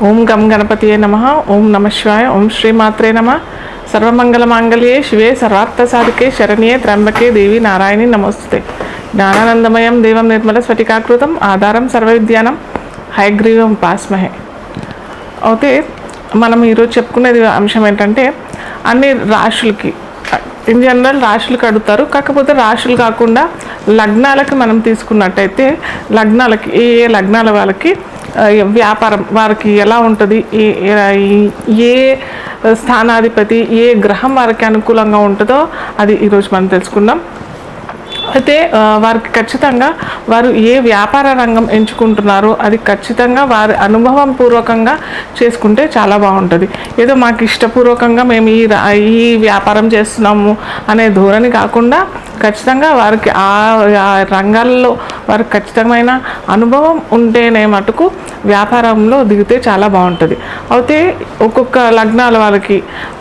ఓం గం గణపతియే నమ ఓం నమ శివాయ ఓం శ్రీమాత్రే నమ. సర్వమంగళమాంగళ్యే శివే సర్వార్థసాధికే శరణ్యే త్రంబకే దేవి నారాయణి నమస్తే జ్ఞానానందమయం దేవం నిర్మల స్ఫటికాకృతం ఆధారం సర్వవిద్యానం హైగ్రీవం పాస్మహే. అయితే మనం ఈరోజు చెప్పుకునేది అంశం ఏంటంటే అన్ని రాశులకి ఇన్ జనరల్ రాశులకు అడుగుతారు కాకపోతే రాశులు కాకుండా లగ్నాలకి మనం తీసుకున్నట్టయితే లగ్నాలకి ఏ ఏ లగ్నాల వాళ్ళకి వ్యాపారం వారికి ఎలా ఉంటుంది? ఏ ఏ- స్థానాధిపతి ఏ గ్రహం వారికి అనుకూలంగా ఉంటుందో అది ఈరోజు మనం తెలుసుకుందాం. అయితే వారికి ఖచ్చితంగా వారు ఏ వ్యాపార రంగం ఎంచుకుంటున్నారో అది ఖచ్చితంగా వారి అనుభవం పూర్వకంగా చేసుకుంటే చాలా బాగుంటుంది. ఏదో మాకు ఇష్టపూర్వకంగా మేము ఈ ఈ వ్యాపారం చేస్తున్నాము అనే ధోరణి కాకుండా ఖచ్చితంగా వారికి ఆ రంగాల్లో వారికి ఖచ్చితమైన అనుభవం ఉంటేనే మటుకు వ్యాపారంలో దిగితే చాలా బాగుంటుంది. అయితే ఒక్కొక్క లగ్నాల వాళ్ళకి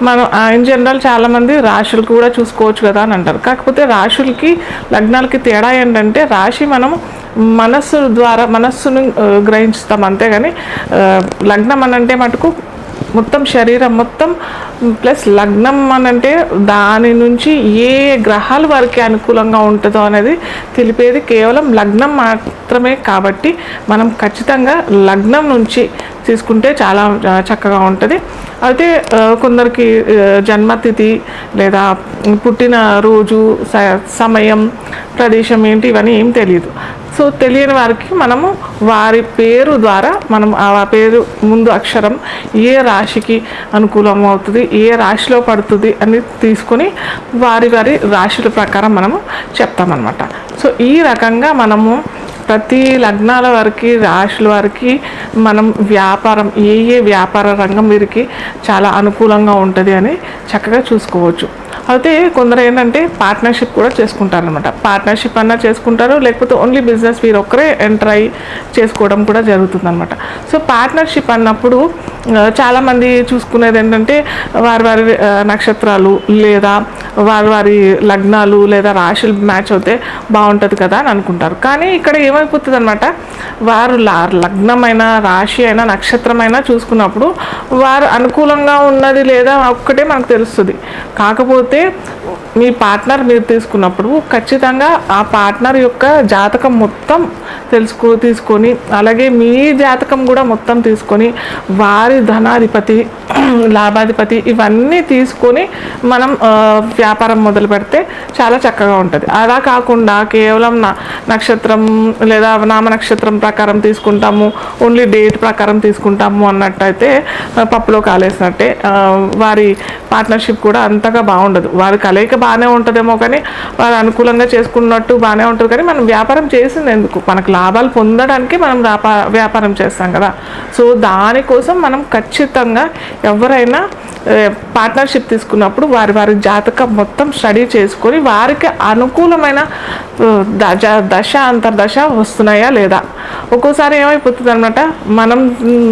మనం ఇన్ జనరల్ చాలామంది రాశులు కూడా చూసుకోవచ్చు కదా అని అంటారు. కాకపోతే రాశులకి లగ్నాలకి తేడా ఏంటంటే రాశి మనం మనస్సు ద్వారా మనస్సును గ్రహించుతాం గ్రహిస్తాం అంతేగాని లగ్నం అనంటే మటుకు మొత్తం శరీరం మొత్తం ప్లస్ లగ్నం అనంటే దాని నుంచి ఏ గ్రహాలు వారికి అనుకూలంగా ఉంటుందో అనేది తెలిపేది కేవలం లగ్నం మాత్రమే కాబట్టి మనం ఖచ్చితంగా లగ్నం నుంచి తీసుకుంటే చాలా చక్కగా ఉంటుంది. అయితే కొందరికి జన్మతిథి లేదా పుట్టిన రోజు స- సమయం ప్రదేశం ఏంటి ఇవన్నీ ఏం తెలియదు. సో తెలియని వారికి మనము వారి పేరు ద్వారా మనం ఆ పేరు ముందు అక్షరం ఏ రాశికి అనుకూలం అవుతుంది ఏ రాశిలో పడుతుంది అని తీసుకొని వారి వారి రాశుల ప్రకారం మనము చెప్తామన్నమాట. సో ఈ రకంగా మనము ప్రతి లగ్నాల వారికి రాశుల వారికి మనం వ్యాపారం ఏ ఏ వ్యాపార రంగం వీరికి చాలా అనుకూలంగా ఉంటుంది అని చక్కగా చూసుకోవచ్చు. అయితే కొందరు ఏంటంటే పార్ట్నర్షిప్ కూడా చేసుకుంటారు అనమాట పార్ట్నర్షిప్ అన్నా చేసుకుంటారు లేకపోతే ఓన్లీ బిజినెస్ వీరు ఒక్కరే ఎంటర్ అయ్యి చేసుకోవడం కూడా జరుగుతుందనమాట సో పార్ట్నర్షిప్ అన్నప్పుడు చాలామంది చూసుకునేది ఏంటంటే వారి వారి నక్షత్రాలు లేదా వారి వారి లగ్నాలు లేదా రాశులు మ్యాచ్ అవుతే బాగుంటుంది కదా అని అనుకుంటారు. కానీ ఇక్కడ ఏమైపోతుంది అనమాట వారు లా- లగ్నమైన రాశి అయినా నక్షత్రమైనా చూసుకున్నప్పుడు వారు అనుకూలంగా ఉన్నది లేదా ఒక్కటే మనకు తెలుస్తుంది. కాకపోతే మీ పార్ట్నర్ మీరు తీసుకున్నప్పుడు ఖచ్చితంగా ఆ పార్ట్నర్ యొక్క జాతకం మొత్తం తెలుసుకో తీసుకొని అలాగే మీ జాతకం కూడా మొత్తం తీసుకొని వారి ధనాధిపతి లాభాధిపతి ఇవన్నీ తీసుకొని మనం వ్యాపారం మొదలు పెడితే చాలా చక్కగా ఉంటుంది. అలా కాకుండా కేవలం నా నక్షత్రం లేదా నామ నక్షత్రం ప్రకారం తీసుకుంటాము ఓన్లీ డేట్ ప్రకారం తీసుకుంటాము అన్నట్టయితే పప్పులో కాలేసినట్టే వారి పార్ట్నర్షిప్ కూడా అంతగా బాగుండదు. వారి కలయిక బాగానే ఉంటుందేమో కానీ వారు అనుకూలంగా చేసుకున్నట్టు బాగానే ఉంటుంది కానీ మనం వ్యాపారం చేసింది ఎందుకు? మనకు లాభాలు పొందడానికి మనం వ్యాపారం చేస్తాం కదా. సో దానికోసం మనం ఖచ్చితంగా ఎవరైనా పార్ట్నర్షిప్ తీసుకున్నప్పుడు వారి వారి జాతకం మొత్తం స్టడీ చేసుకొని వారికి అనుకూలమైన దశ దశ అంతర్దశ వస్తున్నాయా లేదా? ఒక్కోసారి ఏమైపోతుంది అనమాట మనం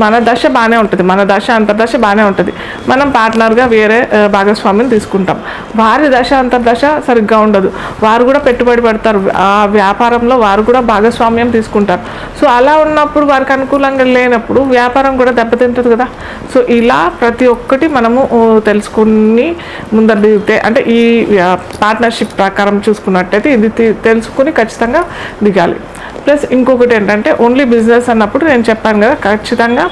మన దశ బాగానే ఉంటుంది. మన దశ అంతర్దశ బాగానే ఉంటుంది. మనం పార్ట్నర్గా వేరే భాగస్వామిని తీసుకుంటాం. వారి దశ అంతర్దశ సరిగ్గా ఉండదు. వారు కూడా పెట్టుబడి పెడతారు. ఆ వ్యాపారంలో వారు కూడా భాగస్వామ్యం తీసుకుంటారు. సో అలా ఉన్నప్పుడు వారికి అనుకూలంగా లేనప్పుడు వ్యాపారం కూడా దెబ్బతింటుంది కదా. సో ఇలా ప్రతి ఒక్కటి మనము తెలుసుకుని ముందర దిగితే అంటే ఈ పార్ట్నర్షిప్ ప్రకారం చూసుకున్నట్టయితే ఇది తెలుసుకుని ఖచ్చితంగా దిగాలి. ప్లస్ ఇంకొకటి ఏంటంటే ఓన్లీ బిజినెస్ అన్నప్పుడు నేను చెప్పాను కదా ఖచ్చితంగా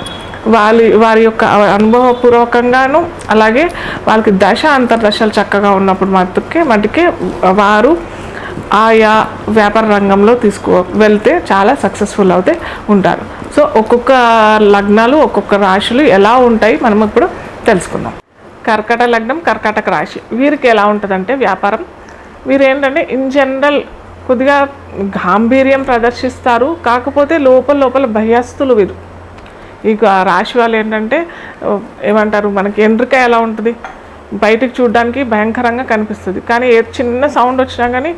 వారి వారి యొక్క అనుభవపూర్వకంగాను అలాగే వాళ్ళకి దశ అంతర్దశలు చక్కగా ఉన్నప్పుడు మటుకే మటుకే వారు ఆయా వ్యాపార రంగంలో తీసుకో వెళ్తే చాలా సక్సెస్ఫుల్ అవుతే ఉంటారు. సో ఒక్కొక్క లగ్నాలు ఒక్కొక్క రాశులు ఎలా ఉంటాయి మనం ఇప్పుడు తెలుసుకుందాం. కర్కట లగ్నం కర్కాటక రాశి. వీరికి ఎలా ఉంటుందంటే వ్యాపారం. వీరు ఏంటంటే ఇన్ జనరల్ కొద్దిగా గాంభీర్యం ప్రదర్శిస్తారు. కాకపోతే లోపల లోపల భయస్థులు వీరు. ఇక రాశి వాళ్ళు ఏంటంటే ఏమంటారు మనకి ఎండ్రిక ఎలా ఉంటుంది? బయటికి చూడడానికి భయంకరంగా కనిపిస్తుంది. కానీ ఏ చిన్న సౌండ్ వచ్చినా కానీ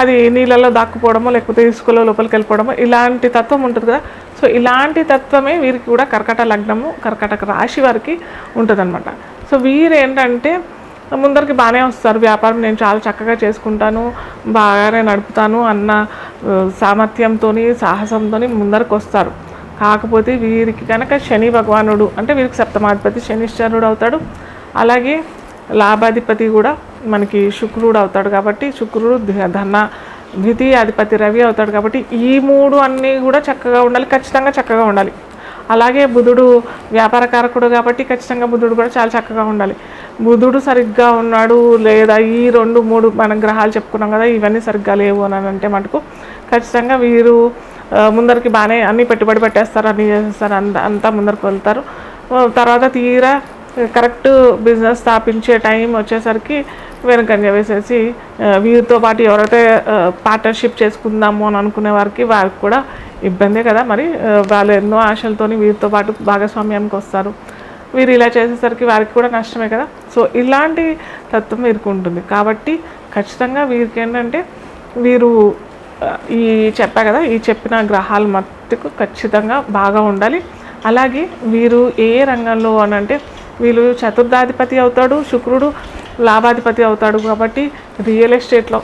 అది నీళ్ళలో దాక్కుపోవడమో లేకపోతే ఇసుకలో లోపలికి వెళ్ళిపోవడమో ఇలాంటి తత్వం ఉంటుంది కదా. సో ఇలాంటి తత్వమే వీరికి కూడా కర్కట లగ్నము కర్కటక రాశి వారికి ఉంటుందన్నమాట. సో వీరు ఏంటంటే ముందరికి బాగానే వస్తారు. వ్యాపారం నేను చాలా చక్కగా చేసుకుంటాను బాగానే నడుపుతాను అన్న సామర్థ్యంతో సాహసంతో ముందరకు వస్తారు. కాకపోతే వీరికి కనుక శని భగవానుడు అంటే వీరికి సప్తమాధిపతి శనిశ్చరుడు అవుతాడు. అలాగే లాభాధిపతి కూడా మనకి శుక్రుడు అవుతాడు కాబట్టి శుక్రుడు ధన ద్వితీయాధిపతి రవి అవుతాడు కాబట్టి ఈ మూడు అన్నీ కూడా చక్కగా ఉండాలి. ఖచ్చితంగా చక్కగా ఉండాలి. అలాగే బుధుడు వ్యాపారకారకుడు కాబట్టి ఖచ్చితంగా బుధుడు కూడా చాలా చక్కగా ఉండాలి. బుధుడు సరిగ్గా ఉన్నాడు లేదా ఈ రెండు మూడు మనం గ్రహాలు చెప్పుకున్నాం కదా ఇవన్నీ సరిగ్గా లేవు అని అంటే మటుకు ఖచ్చితంగా వీరు ముందరికి బాగానే అన్ని పెట్టుబడి పెట్టేస్తారు అన్ని చేసేస్తారు అంత అంతా ముందరికి వెళ్తారు. తర్వాత తీరా కరెక్ట్ బిజినెస్ స్థాపించే టైం వచ్చేసరికి వెనకని వేసేసి వీరితో పాటు ఎవరైతే పార్ట్నర్షిప్ చేసుకుందాము అని అనుకునే వారికి వారికి కూడా ఇబ్బందే కదా మరి. వాళ్ళు ఎన్నో ఆశలతోని వీరితో పాటు భాగస్వామ్యానికి వస్తారు. వీరు ఇలా చేసేసరికి వారికి కూడా నష్టమే కదా. సో ఇలాంటి తత్వం వీరికి ఉంటుంది. కాబట్టి ఖచ్చితంగా వీరికి ఏంటంటే వీరు ఈ చెప్పా కదా ఈ చెప్పిన గ్రహాలు మట్టుకు ఖచ్చితంగా బాగా ఉండాలి. అలాగే వీరు ఏ రంగంలో అనంటే వీళ్ళు చతుర్థాధిపతి అవుతాడు శుక్రుడు లాభాధిపతి అవుతాడు కాబట్టి రియల్ ఎస్టేట్లో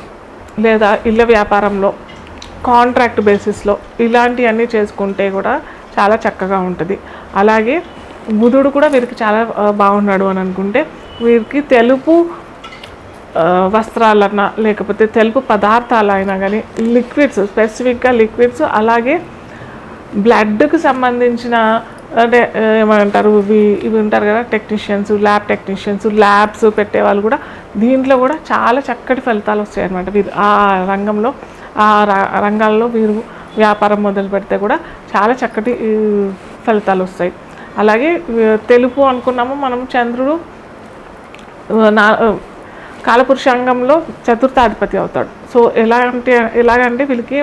లేదా ఇళ్ళ వ్యాపారంలో కాంట్రాక్ట్ బేసిస్లో ఇలాంటివన్నీ చేసుకుంటే కూడా చాలా చక్కగా ఉంటుంది. అలాగే బుధుడు కూడా వీరికి చాలా బాగున్నాడు అని అనుకుంటే వీరికి తెలుపు వస్త్రాలన్నా లేకపోతే తెలుపు పదార్థాలు అయినా కానీ లిక్విడ్స్ స్పెసిఫిక్గా లిక్విడ్స్ అలాగే బ్లడ్కి సంబంధించిన అంటే ఏమంటారు ఇవి ఇవి ఉంటారు కదా టెక్నీషియన్స్ ల్యాబ్ టెక్నీషియన్స్ ల్యాబ్స్ పెట్టే వాళ్ళు కూడా దీంట్లో కూడా చాలా చక్కటి ఫలితాలు వస్తాయి అనమాట వీరు ఆ రంగంలో ఆ రంగాల్లో వీరు వ్యాపారం మొదలు పెడితే కూడా చాలా చక్కటి ఫలితాలు వస్తాయి. అలాగే తెలుపు అనుకున్నాము మనం చంద్రుడు నా కాలపురుషాంగంలో చతుర్థాధిపతి అవుతాడు. సో ఎలా అంటే ఎలాగంటే వీళ్ళకి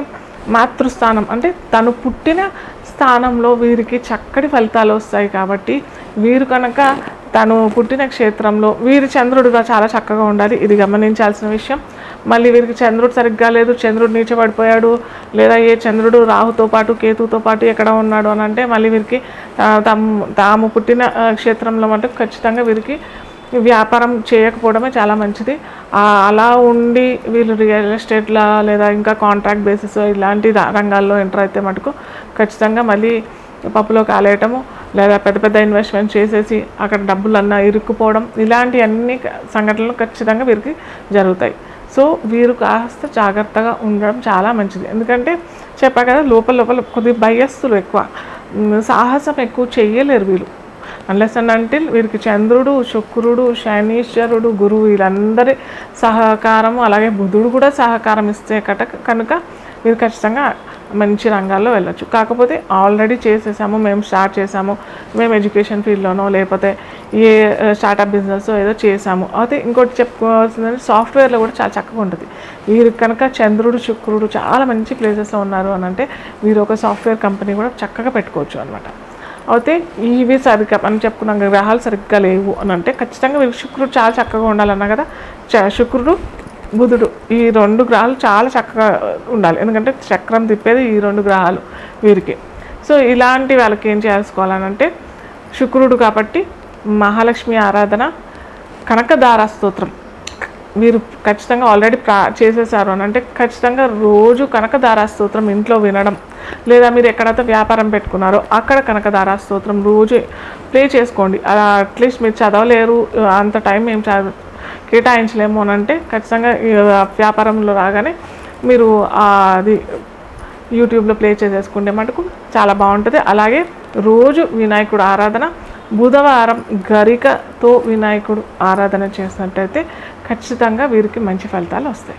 మాతృస్థానం. అంటే తను పుట్టిన స్థానంలో వీరికి చక్కటి ఫలితాలు వస్తాయి కాబట్టి వీరు కనుక తను పుట్టిన క్షేత్రంలో వీరి చంద్రుడుగా చాలా చక్కగా ఉండాలి. ఇది గమనించాల్సిన విషయం. మళ్ళీ వీరికి చంద్రుడు సరిగ్గా లేదు చంద్రుడు నీచబడిపోయాడు లేదా ఏ చంద్రుడు రాహుతో పాటు కేతుతో పాటు ఎక్కడ ఉన్నాడు అని అంటే మళ్ళీ వీరికి ఆ, తాము తాము పుట్టిన క్షేత్రంలో మటుకు ఖచ్చితంగా వీరికి వ్యాపారం చేయకపోవడమే చాలా మంచిది. అలా ఉండి వీళ్ళు రియల్ ఎస్టేట్లా లేదా ఇంకా కాంట్రాక్ట్ బేసిస్ ఇలాంటి రంగాల్లో ఎంటర్ అయితే మటుకు ఖచ్చితంగా మళ్ళీ పప్పులో కాలేయటము లేదా పెద్ద పెద్ద ఇన్వెస్ట్మెంట్ చేసేసి అక్కడ డబ్బులన్నా ఇరుక్కుపోవడం ఇలాంటి అన్ని సంఘటనలు ఖచ్చితంగా వీరికి జరుగుతాయి. సో వీరు కాస్త జాగ్రత్తగా ఉండడం చాలా మంచిది. ఎందుకంటే చెప్పా కదా లోపల లోపల కొద్ది భయస్తులు ఎక్కువ. సాహసం ఎక్కువ చేయలేరు వీళ్ళు. అన్లెస్ అండ్ అంటే వీరికి చంద్రుడు శుక్రుడు శనీశ్వరుడు గురువు వీళ్ళందరి సహకారం అలాగే బుధుడు కూడా సహకారం ఇస్తే కట కనుక మీరు ఖచ్చితంగా మంచి రంగాల్లో వెళ్ళొచ్చు. కాకపోతే ఆల్రెడీ చేసేసాము మేము స్టార్ట్ చేసాము మేము ఎడ్యుకేషన్ ఫీల్డ్లోనో లేకపోతే ఏ స్టార్టప్ బిజినెస్ ఏదో చేసాము. అయితే ఇంకోటి చెప్పుకోవాల్సిందంటే సాఫ్ట్వేర్లో కూడా చాలా చక్కగా ఉంటుంది. వీరు కనుక చంద్రుడు శుక్రుడు చాలా మంచి ప్లేసెస్లో ఉన్నారు అని అంటే మీరు ఒక సాఫ్ట్వేర్ కంపెనీ కూడా చక్కగా పెట్టుకోవచ్చు అనమాట అయితే ఇవి సరిగ్గా అని చెప్పుకున్నాం గ్రహాలు సరిగ్గా లేవు అని అంటే ఖచ్చితంగా వీరికి శుక్రుడు చాలా చక్కగా ఉండాలన్నా కదా చ- శుక్రుడు బుధుడు ఈ రెండు గ్రహాలు చాలా చక్కగా ఉండాలి. ఎందుకంటే చక్రం తిప్పేది ఈ రెండు గ్రహాలు వీరికి. సో ఇలాంటి వాళ్ళకి ఏం చేసుకోవాలనంటే శుక్రుడు కాబట్టి మహాలక్ష్మి ఆరాధన కనకదార స్తోత్రం. మీరు ఖచ్చితంగా ఆల్రెడీ ప్రా చేసేసారు అని. అంటే ఖచ్చితంగా రోజు కనకదారా స్తోత్రం ఇంట్లో వినడం. లేదా మీరు ఎక్కడైతే వ్యాపారం పెట్టుకున్నారో అక్కడ కనకదారా స్తోత్రం రోజు ప్లే చేసుకోండి. అలా అట్లీస్ట్ మీరు చదవలేరు అంత టైం మేము చ కేటాయించలేము అని అంటే ఖచ్చితంగా వ్యాపారంలో రాగానే మీరు అది యూట్యూబ్లో ప్లే చేసేసుకుంటే మటుకు చాలా బాగుంటుంది. అలాగే రోజు వినాయకుడు ఆరాధన బుధవారం గరికతో వినాయకుడు ఆరాధన చేసినట్టయితే ఖచ్చితంగా వీరికి మంచి ఫలితాలు వస్తాయి.